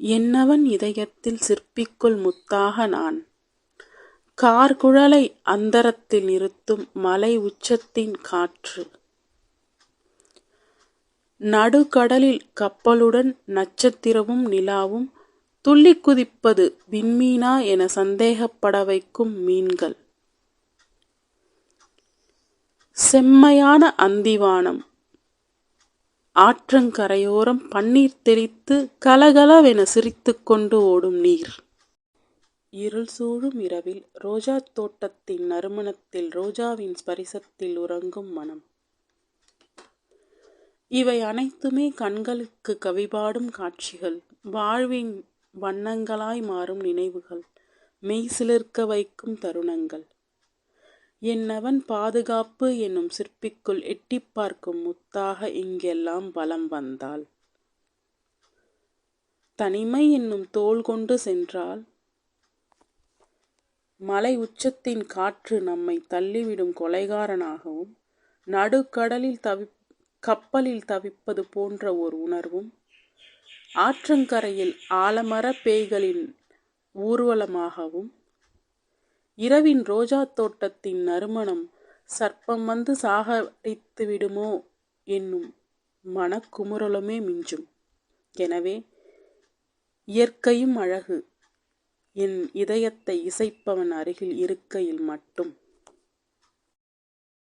என்னவன் இதயத்தில் சிற்பிக்குள் முத்தாக நான்? கார்குழலை அந்தரத்தில் நிறுத்தும் மலை உச்சத்தின் காற்று. நடுக்கடலில் கப்பலுடன் நட்சத்திரமும் நிலாவும் துள்ளி குதிப்பது விண்மீனா என சந்தேகப்பட வைக்கும் மீன்கள். செம்மையான அந்திவானம். ஆற்றங்கரையோரம் பன்னீர் தெளித்து கலகலவென சிரித்து கொண்டு ஓடும் நீர். இருள் சூழும் இரவில் ரோஜா தோட்டத்தின் நறுமணத்தில் ரோஜாவின் ஸ்பரிசத்தில் உறங்கும் மனம். இவை அனைத்துமே கண்களுக்கு கவிபாடும் காட்சிகள். வாழ்வின் வண்ணங்களாய் மாறும் நினைவுகள். மெய் சிலிர்க்க வைக்கும் தருணங்கள். என்னவன் பாதுகாப்பு என்னும் சிற்பிக்குள் எட்டிப் பார்க்கும் முத்தாக இங்கெல்லாம் வலம் வந்தாள். தனிமை என்னும் தோள் கொண்டு சென்றால் மலை உச்சத்தின் காற்று நம்மை தள்ளிவிடும் கொலைகாரனாகவும் நடுக்கடலில் தவி கப்பலில் தவிப்பது போன்ற ஓர் உணர்வும் ஆற்றங்கரையில் ஆலமர பேய்களின் ஊர்வலமாகவும் இரவின் ரோஜா தோட்டத்தின் நறுமணம் சர்ப்பம் வந்து சாகடித்து விடுமோ என்னும் மனக்குமுறலுமே மிஞ்சும். எனவே இயற்கையும் அழகு. என் இதயத்தை இசைப்பவன் அருகில் இருக்கையில் மட்டும்.